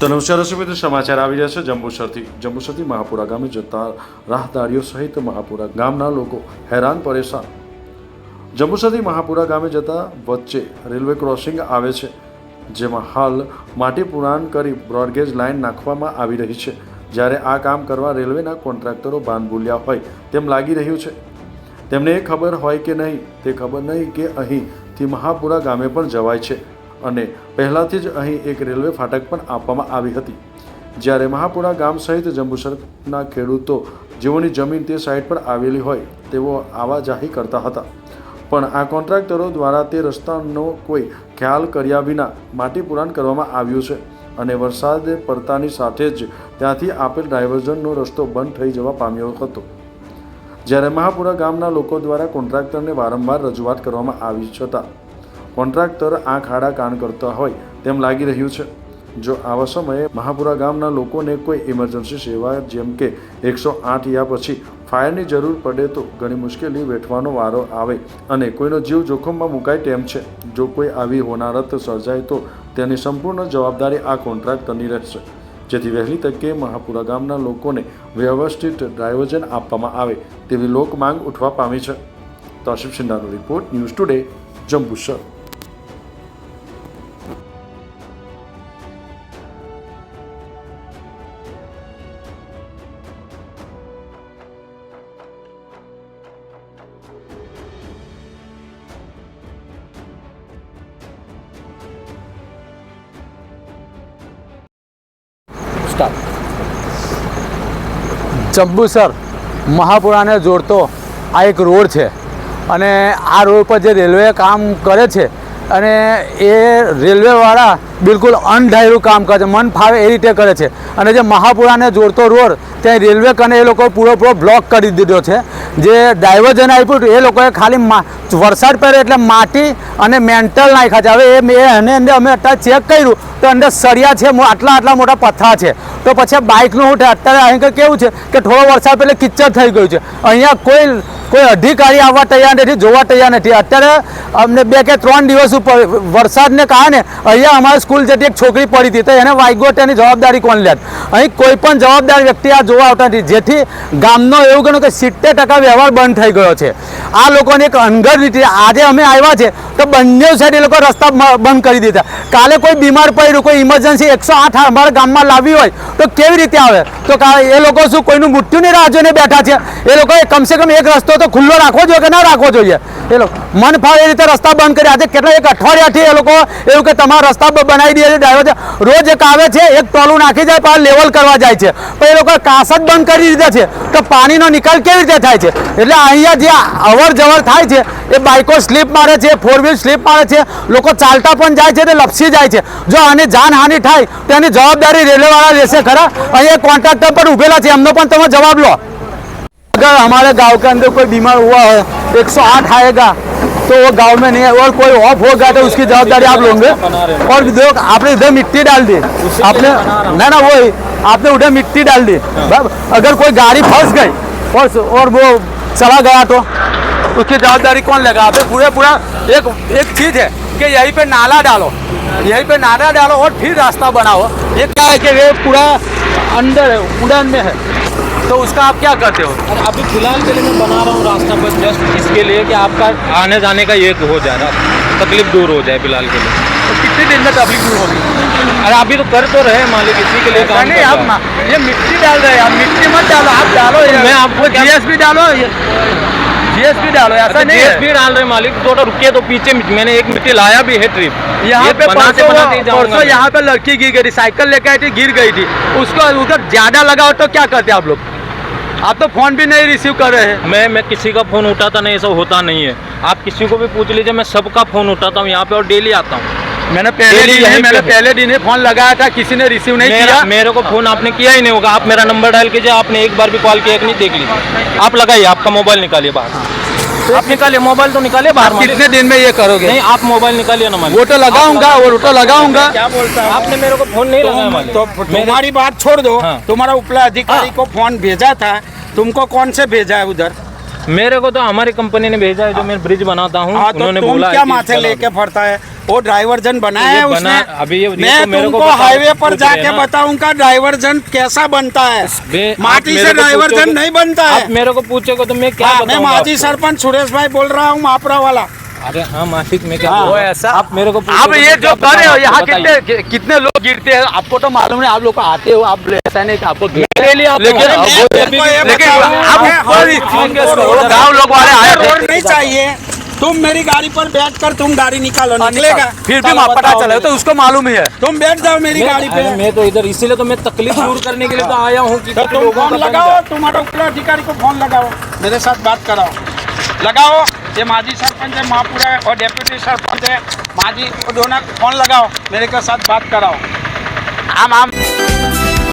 તો નમસ્કાર, દર્શક મિત્રો, સમાચાર આવી રહ્યા છે. જંબુસરથી જંબુસરથી મહાપુરા ગામે જતા રાહદારીઓ સહિત મહાપુરા ગામના લોકો હેરાન પરેશાન. જંબુસરથી મહાપુરા ગામે જતા વચ્ચે રેલવે ક્રોસિંગ આવે છે, જેમાં હાલ માટી પુરાણ કરી બ્રોડગેજ લાઇન નાખવામાં આવી રહી છે. જ્યારે આ કામ કરવા રેલવેના કોન્ટ્રાક્ટરો ભાનભૂલ્યા હોય તેમ લાગી રહ્યું છે. તેમને એ ખબર હોય કે નહીં, તે ખબર નહીં કે અહીંથી મહાપુરા ગામે પણ જવાય છે. અને પહેલાંથી જ અહીં એક રેલવે ફાટક પણ આપવામાં આવી હતી. જ્યારે મહાપુરા ગામ સહિત જંબુસરના ખેડૂતો જેઓની જમીન તે સાઈડ પર આવેલી હોય, તેઓ આવાજાહી કરતા હતા. પણ આ કોન્ટ્રાક્ટરો દ્વારા તે રસ્તાનો કોઈ ખ્યાલ કર્યા વિના માટી પુરાણ કરવામાં આવ્યું છે અને વરસાદ પડતાની સાથે જ ત્યાંથી આપેલ ડાયવર્ઝનનો રસ્તો બંધ થઈ જવા પામ્યો હતો. જ્યારે મહાપુરા ગામના લોકો દ્વારા કોન્ટ્રાક્ટરને વારંવાર રજૂઆત કરવામાં આવી છતાં કોન્ટ્રાક્ટર આંખ આડા કાન કરતા હોય તેમ લાગી રહ્યું છે. જો આવા સમયે મહાપુરા ગામના લોકોને કોઈ ઇમરજન્સી સેવા જેમ કે એકસો આઠ યા પછી ફાયરની જરૂર પડે તો ઘણી મુશ્કેલી વેઠવાનો વારો આવે અને કોઈનો જીવ જોખમમાં મુકાય તેમ છે. જો કોઈ આવી હોનારત સર્જાય તો તેની સંપૂર્ણ જવાબદારી આ કોન્ટ્રાક્ટરની રહેશે. જેથી વહેલી તકે મહાપુરા ગામના લોકોને વ્યવસ્થિત ડાયવર્ઝન આપવામાં આવે તેવી લોક માંગ ઉઠવા પામી છે. Toshif સિંધાનો report, news today, Jambusar. Jambusar મહાપુરાને જોડતો આ એક રોડ છે અને આ રોડ પર જે રેલવે કામ કરે છે અને એ રેલવેવાળા બિલકુલ અનઢાયરું કામ કરે છે, મન ફાવે એ રીતે કરે છે. અને જે મહાપુરાને જોડતો રોડ, ત્યાં રેલવે કને એ લોકો પૂરો બ્લોક કરી દીધો છે. જે ડાયવર્ઝન આપ્યું એ લોકોએ ખાલી વરસાદ પડે એટલે માટી અને મેન્ટલ નાખ્યા છે. હવે એ એને અંદર અમે અત્યારે ચેક કર્યું. તો અંદર સળિયા છે આટલા આટલા મોટા પથ્થા છે. તો પછી બાઇકનું હું અત્યારે અહીં કેવું છે કે થોડો વરસાદ પહેલે કિચ્ચર થઈ ગયું છે. અહીંયા કોઈ કોઈ અધિકારી આવવા તૈયાર નથી, જોવા તૈયાર નથી. અત્યારે અમને બે કે ત્રણ દિવસ ઉપર વરસાદને કારણે અહીંયા અમારી સ્કૂલ જતી એક છોકરી પડી હતી, તો એને વાગ્યો તેની જવાબદારી કોણ લેત? અહીં કોઈ પણ જવાબદાર વ્યક્તિ આ જોવા આવતા નથી. જેથી ગામનો એવું ગણો કે સિત્તેર ટકા વ્યવહાર બંધ થઈ ગયો છે. આ લોકોને એક અનગઢ રીતે આજે અમે આવ્યા છે તો બંને સાઈડ એ લોકો રસ્તા બંધ કરી દીધા. કાલે કોઈ બીમાર પડ્યું, કોઈ ઇમરજન્સી એકસો આઠ અમારા ગામમાં લાવી હોય, તો કેવી રીતે આવે? તો એ લોકો શું, કોઈનું મૃત્યુની રાહ જોઈને બેઠા છે? એ લોકોએ કમસે કમ એક રસ્તો તો ખુલ્લો રાખવો જોઈએ કે ના રાખવો જોઈએ? એ લોકો મન ફાવે એ રીતે રસ્તા બંધ કરી. આજે કેટલા, એક અઠવાડિયાથી એ લોકો એવું કે તમારા રસ્તા બનાવી દે છે, ડ્રાઈવર રોજ એક આવે છે, એક ટોલું નાખી જાય, પાછા લેવલ કરવા જાય છે. પણ એ લોકો કાસ જ બંધ કરી દીધા છે. તો પાણીનો નિકાલ કેવી રીતે થાય છે? એટલે અહીંયા જે અવર જવર થાય છે એ બાઇકો સ્લીપ મારે છે ફોર વ્હીલ સ્લીપ મારે છે લોકો ચાલતા પણ જાય છે તે લપસી જાય છે જો આની જાનહાનિ થાય તો એની જવાબદારી રેલવેવાળા લેશે ખરા અહીંયા કોન્ટ્રાક્ટર પણ ઉભેલા છે એમનો પણ તમે જવાબ લો अगर हमारे गांव के अंदर कोई बीमार हुआ है 108 आएगा तो वो गांव में नहीं है और कोई ऑफ हो गया तो उसकी जवाबदारी आप लोगे और देखो आपने इधर मिट्टी डाल दी आपने ना ना वही आपने उधर मिट्टी डाल दी बराबर? अगर कोई गाड़ी फंस गई और और वो चला गया तो उसकी जवाबदारी कौन लेगा? आपने पूरे पूरा एक एक चीज़ है कि यहीं पे नाला डालो। यहीं पे नाला डालो और फिर रास्ता बनाओ। ये क्या है कि ये पूरा अंदर है उड़न में है। तो उसका आप क्या करते हो? और अभी फ़िलहाल के लिए मैं बना रहा हूँ रास्ता बस जस्ट इसके लिए कि आपका आने जाने का ये हो जाए ना। तकलीफ़ दूर हो जाए फ़िलहाल के लिए। तो कितने दिन में तकलीफ़ दूर होगी? अरे अभी तो कर तो रहे मालिक इसी के लिए काम नहीं आप ये मिट्टी डाल रहे हैं आप मिट्टी मत डालो आप डालो मैं आपको जीएसपी डालो जीएसपी डालो ऐसा अच्छा नहीं जीएसपी डाल रहे मालिक थोड़ा रुकिए तो पीछे मैंने एक मिट्टी लाया भी है ट्रिप यहाँ पे परसों। यहाँ पे लड़की गिर गई थी साइकिल लेके आई थी गिर गई थी। उसको उधर ज़्यादा लगा हो तो क्या करते आप लोग? आप तो फ़ोन भी नहीं रिसीव कर रहे हैं। मैं मैं किसी का फ़ोन उठाता नहीं ऐसा होता नहीं है। आप किसी को भी पूछ लीजिए मैं सबका फ़ोन उठाता हूँ यहाँ पे और डेली आता हूँ। मैंने पहले दिन यहीं ही मैंने पहले दिन ही फ़ोन लगाया था किसी ने रिसीव नहीं मेरा किया। मेरे को फ़ोन आपने किया ही नहीं होगा। आप मेरा नंबर डायल कीजिए आपने एक बार भी कॉल किया कि नहीं देख लीजिए। आप लगाइए आपका मोबाइल निकालिए बाहर। आप निकालिए मोबाइल तो निकालिए बाहर कितने दिन में ये करोगे? नहीं आप मोबाइल निकालिए ना मालिक। वो तो लगाऊँगा वो तो लगाऊँगा। क्या बोलता है? आपने मेरे को फ़ोन नहीं लगाया तो तुम्हारी बात छोड़ दो। हाँ। तुम्हारा उपला अधिकारी को फ़ोन भेजा था। तुमको कौन से भेजा है उधर? मेरे को तो हमारी कंपनी ने भेजा है जो मैं ब्रिज बनाता हूँ हाँ तो उन्होंने तुम बोला है क्या कि माथे चलो। लेके फरता है वो डाइवर्जन बनाया है ये उसने बना- अभी ये- ये मैं तो मेरे को तुमको बताओ, हाईवे पर पूछ रहे जाके हैं ना। बताऊंगा डाइवर्जन कैसा बनता है बे- आप माटी मेरे से को डाइवर्जन पूछोगे- नहीं बनता आप है मेरे को पूछोगे तो मैं क्या हाँ, मैं बताऊंगा माजी आपको? सरपंच सुरेश भाई बोल रहा हूँ मापरा वाला अरे हाँ मासिक में क्या हाँ, वो ऐसा? आप मेरे को आप ये तो जो कर रहे हो यहाँ कितने कितने लोग गिरते हैं? आपको तो मालूम है आप लोग आते हो आप ऐसा नहीं आपको हूँ, ही- रोड- गाँव लोग वाले आए नहीं चाहिए। तुम मेरी गाड़ी पर बैठ कर तुम गाड़ी निकालो निकलेगा। फिर भी पता चले तो उसको मालूम ही है। तुम बैठ जाओ मेरी गाड़ी पे। मैं तो इधर इसीलिए तो मैं तकलीफ़ दूर करने के लिए तो आया हूँ तो तुम फ़ोन लगाओ तुम्हारे अधिकारी को फ़ोन लगाओ मेरे साथ बात कराओ। लगाओ। ये माजी सरपंच है महापुर है और डेप्यूटी सरपंच है माजी दोनों फोन लगाओ मेरे के साथ बात कराओ आम आम